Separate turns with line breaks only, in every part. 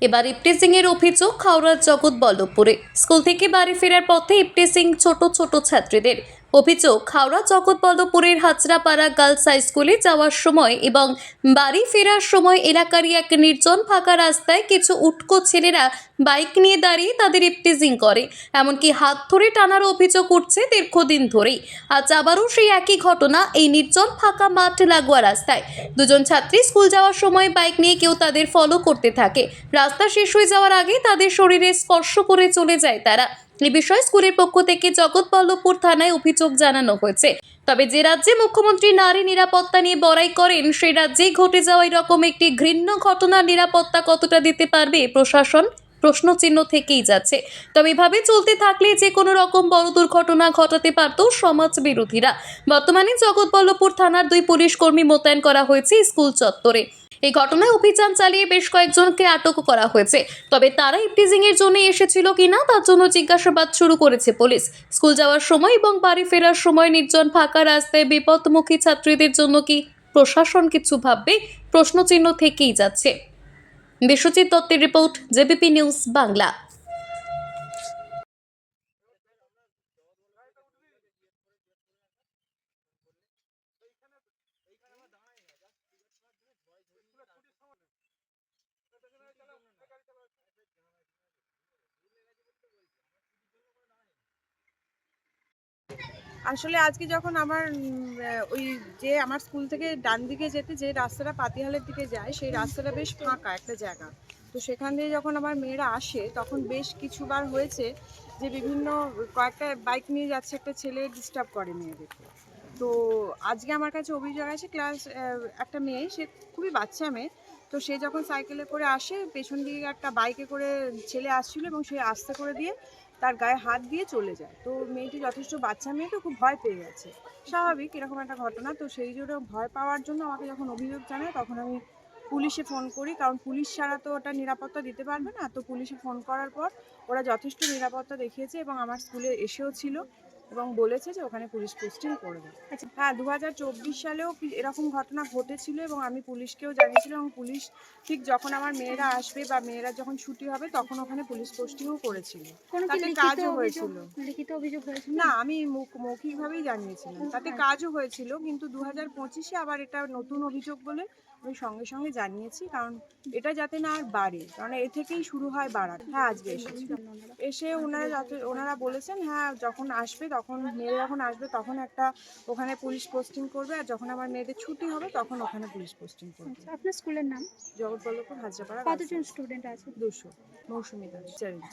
এবার ইপটিজিং এর অভিযোগ জগৎ বলদপুরে স্কুল থেকে বাড়ি ফেরার পথে ইপটিজিং ছোট ছোট ছাত্রীদের। অভিযোগ খাওড়া জগৎ জগৎবল্লভপুরের হাজরাপাড়া গার্লস হাই স্কুলে যাওয়ার সময় এবং বাড়ি ফেরার সময় এলাকারই এক নির্জন ফাঁকা রাস্তায় কিছু উটকো ছেলেরা বাইক নিয়ে দাঁড়িয়ে তাদের ইপটিজিং করে। এমনকি হাত ধরে টানার অভিযোগ উঠছে দীর্ঘদিন ধরেই। আজ আবারও সেই একই ঘটনা এই নির্জন ফাঁকা মাঠ লাগোয়া রাস্তায়। দুজন ছাত্রী স্কুল যাওয়ার সময় বাইক নিয়ে কেউ তাদের ফলো করতে থাকে। রাস্তা শেষ হয়ে যাওয়ার আগে তাদের শরীরে স্পর্শ করে চলে যায় তারা। এ বিষয়ে স্কুলের পক্ষ থেকে জগৎবল্লভপুর থানায় অভিযোগ জানানো হয়েছে। তবে যে রাজ্যে মুখ্যমন্ত্রী নারী নিরাপত্তা নিয়ে বড়াই করেন, সেই রাজ্যেই ঘটে যাওয়া এরকম একটি ঘৃণ্য ঘটনার নিরাপত্তা কতটা দিতে পারবে প্রশাসন? প্রশ্নচিহ্ন থেকেই যাচ্ছে। তবে এভাবে চলতে থাকলে যে কোনো রকম বড় দুর্ঘটনা ঘটাতে পারত সমাজ বিরোধীরা বর্তমানে জগৎবল্লভপুর থানার দুই পুলিশ কর্মী মোতায়েন করা হয়েছে স্কুল চত্বরে। এই ঘটনায় অভিযান চালিয়ে বেশ কয়েকজনকে আটক করা হয়েছে। তবে তারা ইপটিজিং এর জন্য এসেছিল কিনা তার জন্য জিজ্ঞাসাবাদ শুরু করেছে পুলিশ। স্কুল যাওয়ার সময় এবং বাড়ি ফেরার সময় নির্জন ফাঁকা রাস্তায় বিপদমুখী ছাত্রীদের জন্য কি প্রশাসন কিছু ভাববে? প্রশ্নচিহ্ন থেকেই যাচ্ছে। বিশ্বজিৎ দত্তের রিপোর্ট জেবিপি নিউজ বাংলা।
আসলে আজকে যখন আমার ওই যে আমার স্কুল থেকে ডান দিকে যেতে যে রাস্তাটা পাতিহালের দিকে যায়, সেই রাস্তাটা বেশ ফাঁকা একটা জায়গা। তো সেখান দিয়ে যখন আমার মেয়েরা আসে, তখন বেশ কিছুবার হয়েছে যে বিভিন্ন, কয়েকটা বাইক নিয়ে যাচ্ছে একটা ছেলে ডিস্টার্ব করে মেয়েদেরকে তো আজকে আমার কাছে অভিযোগ আছে ক্লাস একটা মেয়ে, সে খুবই বাচ্চা মেয়ে, তো সে যখন সাইকেলে করে আসে, পেছন দিকে একটা বাইকে করে ছেলে আসছিল এবং সে আস্তে করে দিয়ে তার গায়ে হাত দিয়ে চলে যায়। তো মেয়েটি যথেষ্ট বাচ্চা মেয়ে, তো খুব ভয় পেয়ে গেছে। স্বাভাবিক, এরকম একটা ঘটনা। তো সেই জন্য ভয় পাওয়ার জন্য আমাকে যখন অভিযোগ জানায়, তখন আমি পুলিশে ফোন করি। কারণ পুলিশ ছাড়া তো ওটা নিরাপত্তা দিতে পারবে না। তো পুলিশে ফোন করার পর ওরা যথেষ্ট নিরাপত্তা দেখিয়েছে এবং আমার স্কুলে এসেও ছিল। এবং বলেছে যে ওখানে পুলিশ পোস্টিং করবে। আচ্ছা। হ্যাঁ দু হাজার চব্বিশ সালেও এরকম ঘটনা ঘটেছিল এবং আমি পুলিশকেও জানিয়েছিলাম এবং পুলিশ ঠিক যখন আমার মেয়েরা আসবে বা মেয়েরা যখন ছুটি হবে তখন ওখানে পুলিশ পোস্টিংও করেছিল। তাতে কাজও হয়েছিল।
লিখিত অভিযোগ হয়েছিল?
না আমি মৌখিকভাবেই জানিয়েছিলাম। তাতে কাজও হয়েছিল কিন্তু দু হাজার পঁচিশে আবার এটা নতুন অভিযোগ বলে আমি সঙ্গে সঙ্গে জানিয়েছি কারণ এটা যাতে না আর বাড়ে কারণ এ থেকেই শুরু হয় বাড়ার হ্যাঁ আজকে এসেছি। এসে ওনারা ওনারা বলেছেন হ্যাঁ যখন আসবে তখন মেয়ে যখন আসবে তখন একটা ওখানে পুলিশ পোস্টিং করবে আর যখন আমার মেয়েদের ছুটি হবে তখন ওখানে পুলিশ পোস্টিং করবে।
আচ্ছা, আপনার স্কুলের নাম?
জগৎবল্লভপুর হাজরাপাড়া
কতজন স্টুডেন্ট আছে?
দুশো। মৌসুমি দাস চ্যালেঞ্জ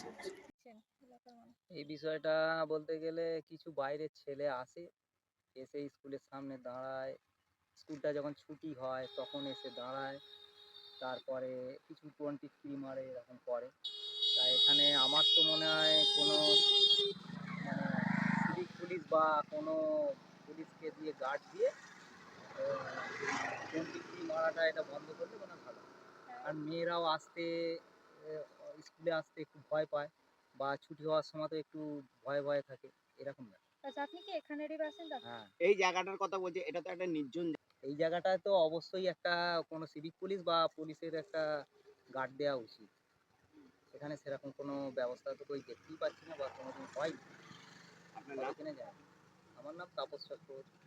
এই বিষয়টা বলতে গেলে কিছু বাইরের ছেলে আসে এসে স্কুলের সামনে দাঁড়ায়। স্কুলটা যখন ছুটি হয় তখন এসে দাঁড়ায় তারপরে কিছু টোয়েন্টি থ্রি মারে এরকম করে। তা এখানে আমার তো মনে হয় কোনো পুলিশ বা কোনো পুলিশকে দিয়ে গার্ড দিয়ে মারাটা এটা বন্ধ করলে মানে ভালো। আর মেয়েরাও আসতে স্কুলে আসতে একটু ভয় পায় বা ছুটি হওয়ার সময় তো একটু ভয় ভয় থাকে এরকম
আচ্ছা আপনি কি এখানেরই বাসিন্দা?
হ্যাঁ।
এই জায়গাটার কথা বলছি এটা তো একটা নির্জন
এই জায়গাটায় তো অবশ্যই একটা কোনো সিভিক পুলিশ বা পুলিশের একটা গার্ড দেওয়া উচিত। এখানে সেরকম কোনো ব্যবস্থা তো কই দেখতেই পাচ্ছি না বা কোনোদিন হয়
আপনার নাম?
এখানে যায় আমার নাম তাপস চক্রবর্তী।